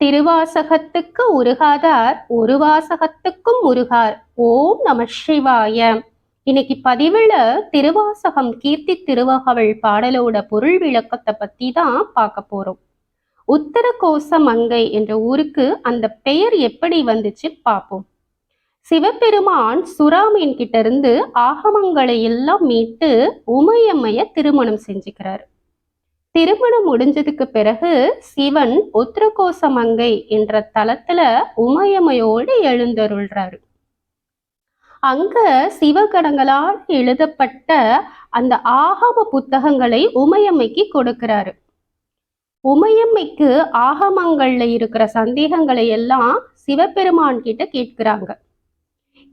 திருவாசகத்துக்கு உருகாதார் ஒரு வாசகத்துக்கும் உருகார். ஓம் நம சிவாய. இன்னைக்கு பதிவுல திருவாசகம் கீர்த்தி திருவகவள் பாடலோட பொருள் விளக்கத்தை பத்தி தான் பார்க்க போறோம். உத்தர கோச மங்கை என்ற ஊருக்கு அந்த பெயர் எப்படி வந்துச்சு பார்ப்போம். சிவபெருமான் சுறாமீன் கிட்ட இருந்து ஆகமங்களை எல்லாம் மீட்டு உமையம்மைய திருமணம் செஞ்சுக்கிறாரு. திருமணம் முடிஞ்சதுக்கு பிறகு சிவன் உத்திரகோசமங்கை என்ற தலத்துல உமையம்மையோடு எழுந்தருள்றாரு. அங்க சிவகடங்களால் எழுதப்பட்ட அந்த ஆகம புத்தகங்களை உமையம்மைக்கு கொடுக்கிறாரு. உமையம்மைக்கு ஆகமங்கள்ல இருக்கிற சந்தேகங்களை எல்லாம் சிவபெருமான் கிட்ட கேட்கிறாங்க.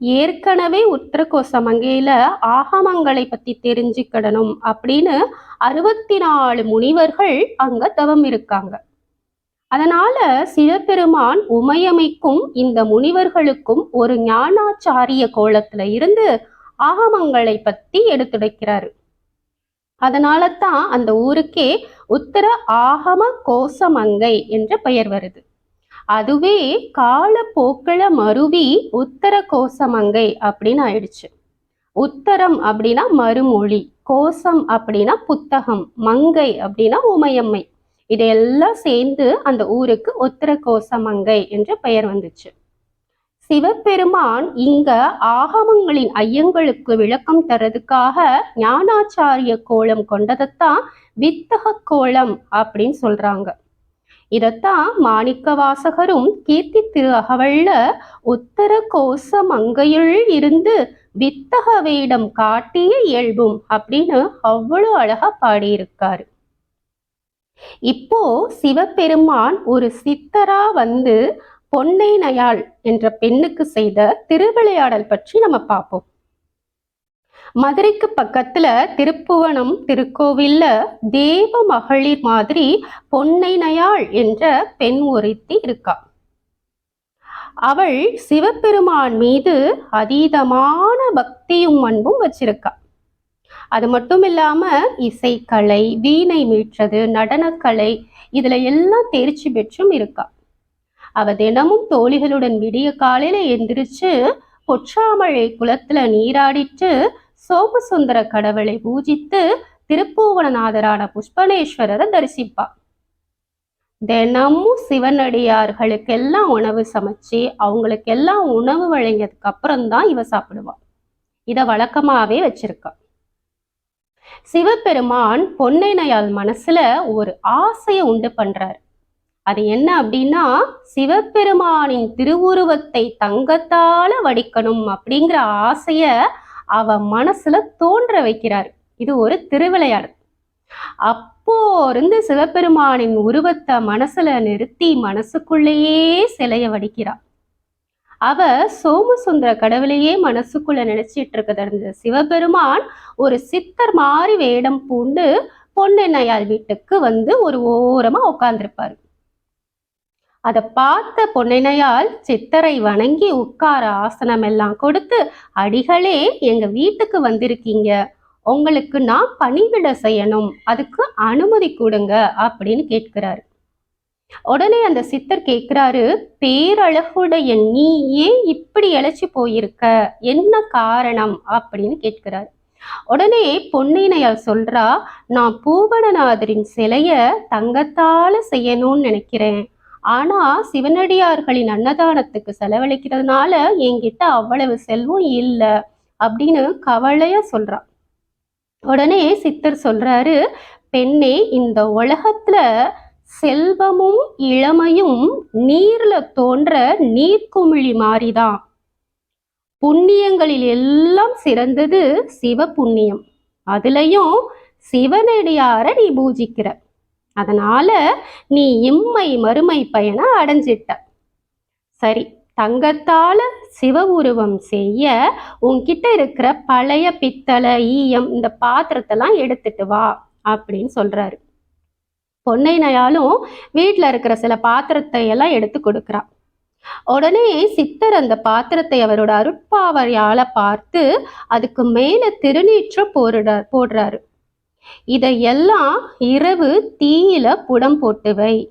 ஏற்கனவே உத்தரகோசமங்கையில ஆகமங்களை பத்தி தெரிஞ்சுக்கிடணும் அப்படின்னு அறுபத்தி நாலு முனிவர்கள் அங்க தவம் இருக்காங்க. அதனால சிவபெருமான் உமையமைக்கும் இந்த முனிவர்களுக்கும் ஒரு ஞானாச்சாரிய கோலத்துல இருந்து ஆகமங்களை பத்தி எடுத்துடைக்கிறாரு அதனால தான் அந்த ஊருக்கே உத்தர ஆகம கோசமங்கை என்ற பெயர் வருது. அதுவே காலப்போக்கில மருவி உத்தர கோசமங்கை அப்படின்னு ஆயிடுச்சு. உத்தரம் அப்படின்னா மறுமொழி கோசம் அப்படின்னா புத்தகம் மங்கை அப்படின்னா உமையம்மை. இதையெல்லாம் சேர்ந்து அந்த ஊருக்கு உத்தர கோசமங்கை என்ற பெயர் வந்துச்சு. சிவபெருமான் இங்க ஆகமங்களின் ஐயங்களுக்கு விளக்கம் தரதுக்காக ஞானாச்சாரிய கோலம் கொண்டதைத்தான் வித்தக கோலம் அப்படின்னு சொல்றாங்க. இதத்தான் மாணிக்க வாசகரும் கீர்த்தி திரு அகவல்ல உத்தர கோச மங்கையுள் இருந்து வித்தக வேடம் காட்டிய இயல்பும் அப்படின்னு அவ்வளவு அழகா பாடியிருக்காரு. இப்போ சிவபெருமான் ஒரு சித்தரா வந்து பொன்னை நயாள் என்ற பெண்ணுக்கு செய்த திருவிளையாடல் பற்றி நம்ம பார்ப்போம். மதுரைக்கு பக்கத்துல திருப்புவனம் திருக்கோவில்ல தேவ மகளிர் மாதிரி பொன்னை நயாள் என்ற பெண் ஒருத்தி இருக்கா. அவள் சிவபெருமான் மீது அதீதமான பக்தியும் அன்பும் வச்சிருக்கா. அது மட்டும் இல்லாம இசைக்கலை வீணை மீட்றது நடனக்கலை இதுல எல்லாம் தேர்ச்சி பெற்றும் இருக்கா. அவ தினமும் தோழிகளுடன் விடிய காலையில எந்திரிச்சு பொற்றாமழை குளத்துல நீராடிட்டு சோமசுந்தர கடவுளை பூஜித்து திருப்பூவனநாதரான புஷ்பனேஸ்வரரை தரிசிப்பா தினமும் சிவனடியார்களுக்கெல்லாம் உணவு சமைச்சு அவங்களுக்கெல்லாம் உணவு வழங்கியதுக்கு அப்புறம்தான் இவ சாப்பிடுவான் இதை வழக்கமாவே வச்சிருக்கா. சிவபெருமான் பொன்னைனையால் மனசுல ஒரு ஆசையை உண்டு பண்றாரு. அது என்ன அப்படின்னா சிவபெருமானின் திருவுருவத்தை தங்கத்தால வடிக்கணும் அப்படிங்கிற ஆசைய அவ மனசுல தோன்ற வைக்கிறார். இது ஒரு திருவிளையாடல். அப்போ இருந்து சிவபெருமானின் உருவத்தை மனசுல நிறுத்தி மனசுக்குள்ளேயே சிலைய வடிக்கிறார் அவ சோமசுந்தர கடவுளையே மனசுக்குள்ள நினைச்சிட்டு இருக்கத சிவபெருமான் ஒரு சித்தர் மாதிரி வேடம் பூண்டு பொன்னெண்ணையால் வீட்டுக்கு வந்து ஒரு ஓரமா உட்காந்துருப்பாரு அதை பார்த்த பொன்னினையால் சித்தரை வணங்கி உட்கார ஆசனம் எல்லாம் கொடுத்து அடிகளே எங்க வீட்டுக்கு வந்திருக்கீங்க. உங்களுக்கு நான் பணிவிட செய்யணும். அதுக்கு அனுமதி கொடுங்க அப்படின்னு கேட்கிறாரு. உடனே அந்த சித்தர் கேட்கிறாரு பேரழகுடைய நீ ஏன் இப்படி இழைச்சி போயிருக்க? என்ன காரணம்? அப்படின்னு கேட்கிறாரு. உடனே பொன்னினையால் சொல்றா நான் பூவனநாதரின் சிலைய தங்கத்தால செய்யணும்னு நினைக்கிறேன். ஆனா சிவனடியார்களின் அன்னதானத்துக்கு செலவழிக்கிறதுனால என்கிட்ட அவ்வளவு செல்வம் இல்லை அப்படின்னு கவலையா சொல்றான் உடனே சித்தர் சொல்றாரு பெண்ணே இந்த உலகத்துல செல்வமும் இளமையும் நீர்ல தோன்ற நீர்க்குமிழி மாறிதான் புண்ணியங்களில் எல்லாம் சிறந்தது சிவ புண்ணியம். அதுலயும் சிவனடியார நீ பூஜிக்கிற. அதனால நீ இம்மை மறுமை பயனை அடைஞ்சிட்ட. சரி தங்கத்தால சிவ உருவம் செய்ய உன்கிட்ட இருக்கிற பழைய பித்தளை ஈயம் இந்த பாத்திரத்தெல்லாம் எடுத்துட்டு வா அப்படின்னு சொல்றாரு. பொன்னை நயாலும் வீட்டில் இருக்கிற சில பாத்திரத்தை எல்லாம் எடுத்து கொடுக்குறா. உடனே சித்தர் அந்த பாத்திரத்தை அவரோட அருட்பாவையால பார்த்து அதுக்கு மேல திருநீற்ற போடுறார் போடுறாரு. இதையெல்லாம் இரவு தீயில புடம் போட்டு வை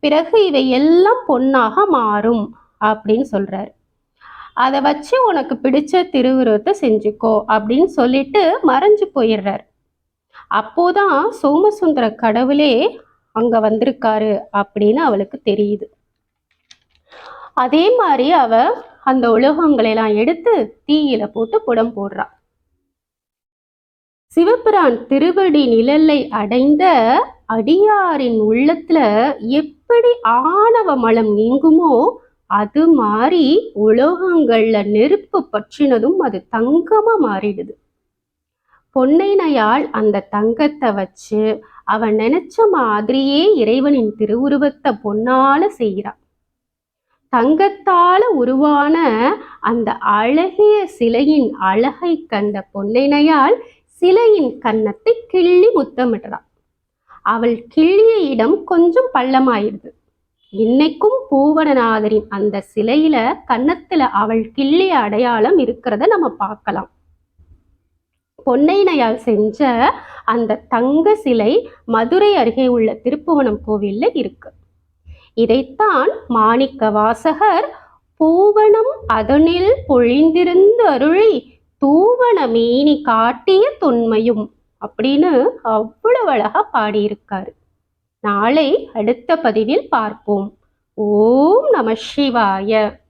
பிறகு இவை எல்லாம் பொன்னாக மாறும் அப்படின்னு சொல்றாரு. அதை வச்சு உனக்கு பிடிச்ச திருவுருவத்தை செஞ்சுக்கோ அப்படின்னு சொல்லிட்டு மறைஞ்சு போயிடுறார். அப்போதான் சோமசுந்தர கடவுளே அங்க வந்திருக்காரு அப்படின்னு அவளுக்கு தெரியுது. அதே மாதிரி அவ அந்த உலோகங்களை எல்லாம் எடுத்து தீயில போட்டு புடம் போடுறா. சிவபிரான் திருவடி நிழலை அடைந்த அடியாரின் உள்ளத்துல எப்படி ஆணவ மலம் நீங்குமோ அது மாதிரி உலோகங்கள்ல நெருப்பு பற்றினதும் அது தங்கமா மாறிடுது. பொன்னைனையால் அந்த தங்கத்தை வச்சு அவன் நினைச்ச மாதிரியே இறைவனின் திருவுருவத்தை பொன்னால செய்கிறான். தங்கத்தால உருவான அந்த அழகிய சிலையின் அழகை கண்ட பொன்னைனையால் சிலையின் கன்னத்தை கிள்ளி முத்தமிடுறான் அவள் கிள்ளிய இடம் கொஞ்சம் பள்ளமாயிடுது இன்னைக்கும் பூவனநாதரின் அந்த சிலையில கன்னத்துல அவள் கிள்ளிய அடையாளம் இருக்கிறத நம்ம பார்க்கலாம். பொன்னைனையால் செஞ்ச அந்த தங்க சிலை மதுரை அருகே உள்ள திருப்புவனம் கோவில்ல இருக்கு. இதைத்தான் மாணிக்க வாசகர் பூவனம் அதனில் பொழிந்திருந்து அருளி தூவன மேனி காட்டிய தொன்மையும் அப்படின்னு அவ்வளவு அழகா பாடியிருக்காரு. நாளை அடுத்த பதிவில் பார்ப்போம். ஓம் நம சிவாய.